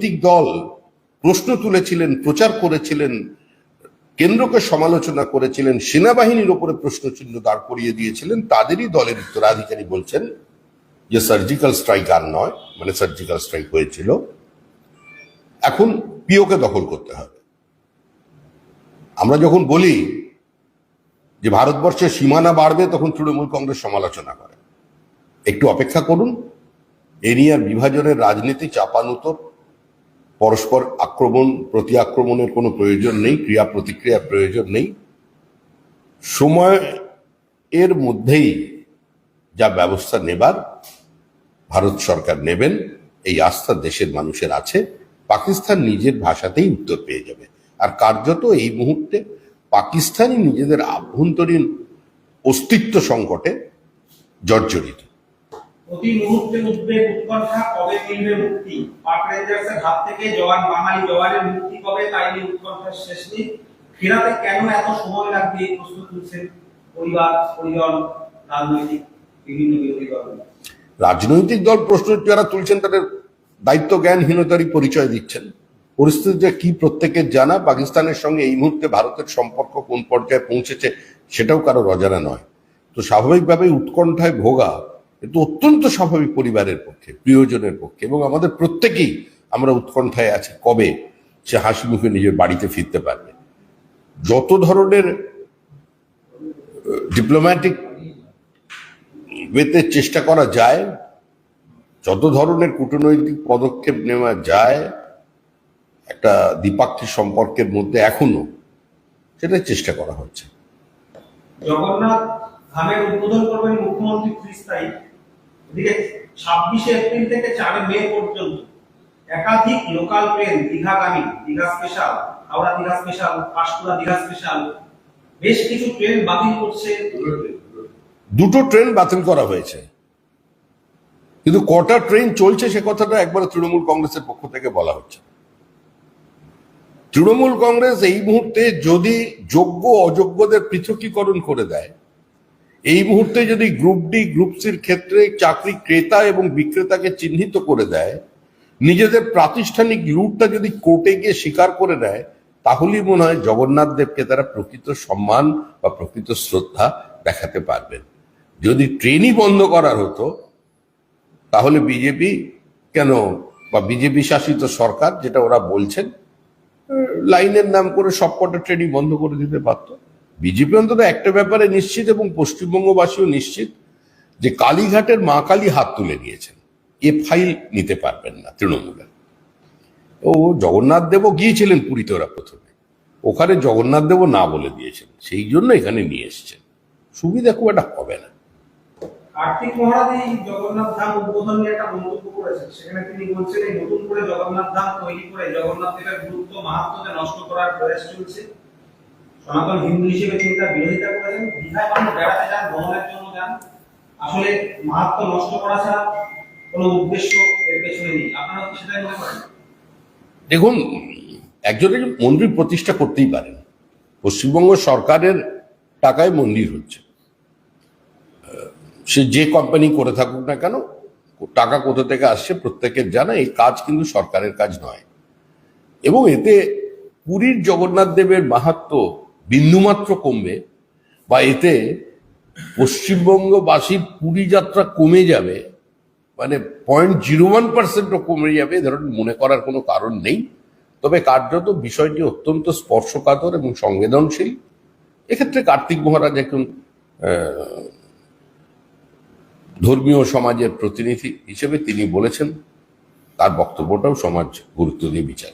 রাজনৈতিক দল প্রশ্ন তুলেছিলেন, প্রচার করেছিলেন, কেন্দ্রকে সমালোচনা করেছিলেন, সেনাবাহিনীর ওপরে প্রশ্নচিহ্ন দাঁড় করিয়ে দিয়েছিলেন, তাদেরই দলের উত্তরাধিকারী বলছেন যে সার্জিক্যাল স্ট্রাইক আর নয় মানে সার্জিক্যাল স্ট্রাইক হয়েছিল। এখন পিওকে দখল করতে হবে। আমরা যখন বলি যে ভারতবর্ষের সীমানা বাড়বে, তখন তৃণমূল কংগ্রেস সমালোচনা করে। একটু অপেক্ষা করুন এরিয়ার বিভাজনের রাজনীতি চাপানুতর। পরস্পর আক্রমণ, প্রতি আক্রমণের কোনো প্রয়োজন নেই, ক্রিয়া প্রতিক্রিয়ার প্রয়োজন নেই। সময় এর মধ্যেই যা ব্যবস্থা নেবার ভারত সরকার নেবেন, এই আস্থা দেশের মানুষের আছে। পাকিস্তান নিজের ভাষাতেই উত্তর পেয়ে যাবে। আর কার্যত এই মুহূর্তে পাকিস্তানই নিজেদের আভ্যন্তরীণ অস্তিত্ব সংকটে জর্জরিত। প্রতি মুহূর্তে উদ্বেগ উৎকণ্ঠা কবে মিলবে মুক্তি? পাক রেঞ্জার্সের হাত থেকে জওয়ান বাঙালি। জওয়ানের মুক্তি কবে? তাই নিয়ে উৎকণ্ঠার শেষ নেই। ফেরাতে কেন এত সময় লাগবে? এই প্রশ্ন তুলছেন পরিবার, পরিজন, রাজনৈতিক, বিভিন্ন বিরোধী রাজনৈতিক দল প্রশ্ন যারা তুলছেন, তাদের দায়িত্ব জ্ঞানহীনতারই পরিচয় দিচ্ছেন। পরিস্থিতি যে কি প্রত্যেকের জানা, পাকিস্তানের সঙ্গে এই মুহূর্তে ভারতের সম্পর্ক কোন পর্যায়ে পৌঁছেছে, সেটাও কারও অজানা নয়। তো স্বাভাবিকভাবে উৎকণ্ঠায় ভোগা কিন্তু অত্যন্ত স্বাভাবিক পরিবারের পক্ষে, প্রিয়জনের পক্ষে এবং আমাদের প্রত্যেকেই আমরা উৎকণ্ঠায় আছি কবে সে হাসি মুখে নিজের বাড়িতে ফিরতে পারবে। যত ধরনের ডিপ্লোম্যাটিক ওয়েতে চেষ্টা করা যায়, যত ধরনের কূটনৈতিক পদক্ষেপ নেওয়া যায়, একটা দ্বিপাক্ষিক সম্পর্কের মধ্যে এখনও সেটা চেষ্টা করা হচ্ছে। জগন্নাথ ধামের উদ্বোধন করবেন মুখ্যমন্ত্রী ত্রিশ তারিখ ছাব্বিশে এপ্রিল থেকে মে পর্যন্ত একাধিক local train দীঘাগামী Digha special Howrah Digha special Panskura Digha special বেশ কিছু ট্রেন বাতিল করছে দুটো ট্রেন বাতিল করা হয়েছে। কিন্তু কটা ট্রেন চলছে সে কথাটা একবার তৃণমূল কংগ্রেসের পক্ষ থেকে বলা হচ্ছে। তৃণমূল কংগ্রেস এই মুহূর্তে যদি যোগ্য অযোগ্যদের পৃথকীকরণ করে দেয় এই মুহূর্তে যদি গ্রুপ ডি গ্রুপ সির ক্ষেত্রে চাকরি ক্রেতা এবং বিক্রেতাকে চিহ্নিত করে দেয়, নিজেদের প্রাতিষ্ঠানিক লুটটা যদি কোর্টে গিয়ে স্বীকার করে নেয়, তাহলেই মনে হয় জগন্নাথ দেবকে তারা প্রকৃত সম্মান বা প্রকৃত শ্রদ্ধা দেখাতে পারবেন। যদি ট্রেনই বন্ধ করার হতো, তাহলে বিজেপি কেন বা বিজেপি শাসিত সরকার, যেটা ওরা বলছেন, লাইনের নাম করে সবকটা ট্রেনই বন্ধ করে দিতে পারত। বিজেপি অন্তত একটা ব্যাপারে নিশ্চিত এবং পশ্চিমবঙ্গবাসীও নিশ্চিত যে কালীঘাটের মা কালী হাত তুলে নিয়েছেন। এ ফাইল নিতে পারবেন না তৃণমূলের। ও জগন্নাথ দেবও গিয়েছিলেন পুরীতে ওরা প্রথমে। ওখানে জগন্নাথ দেবও না বলে দিয়েছেন। সেই জন্য এখানে নিয়ে এসছেন। সুবিধা খুব একটা হবে না। কার্তিক মহারাজ জগন্নাথ ধাম উদ্বোধন জগন্নাথ ধাম তৈরি করে জগন্নাথ দেবের গুরুত্ব মাহাত্মকে নষ্ট করার প্রয়াস চলছে। সনাতন হিন্দু হিসেবে তিনি তার বিরোধিতা করেছেন। দীঘায় মানুষ বেড়াতে যান, ভ্রমণের জন্য যান। আসলে মাহাত্ম নষ্ট করা ছাড়া কোনো উদ্দেশ্য এর পেছনে নেই। আপনারা কি সেটাই মনে করেন? দেখুন একজন একজন মন্দির প্রতিষ্ঠা করতেই পারেন। পশ্চিমবঙ্গ সরকারের টাকায় মন্দির হচ্ছে। সে যে কোম্পানি করে থাকুক না কেন, টাকা কোথা থেকে আসছে প্রত্যেকের জানা, এই কাজ কিন্তু সরকারের কাজ নয়। এবং এতে পুরীর জগন্নাথ দেবের মাহাত্ম বিন্দুমাত্র কমবে বা এতে পশ্চিমবঙ্গবাসীর পুরী যাত্রা কমে যাবে মানে পয়েন্ট জিরো ওয়ান পার্সেন্টও কমে যাবে, এ ধরনের মনে করার কোনো কারণ নেই তবে কার্যত বিষয়টি অত্যন্ত স্পর্শকাতর এবং সংবেদনশীল এক্ষেত্রে কার্তিক মহারাজ একজন ধর্মীয় সমাজের প্রতিনিধি হিসেবে তিনি বলেছেন, তার বক্তব্যটাও সমাজ গুরুত্ব দিয়ে বিচার।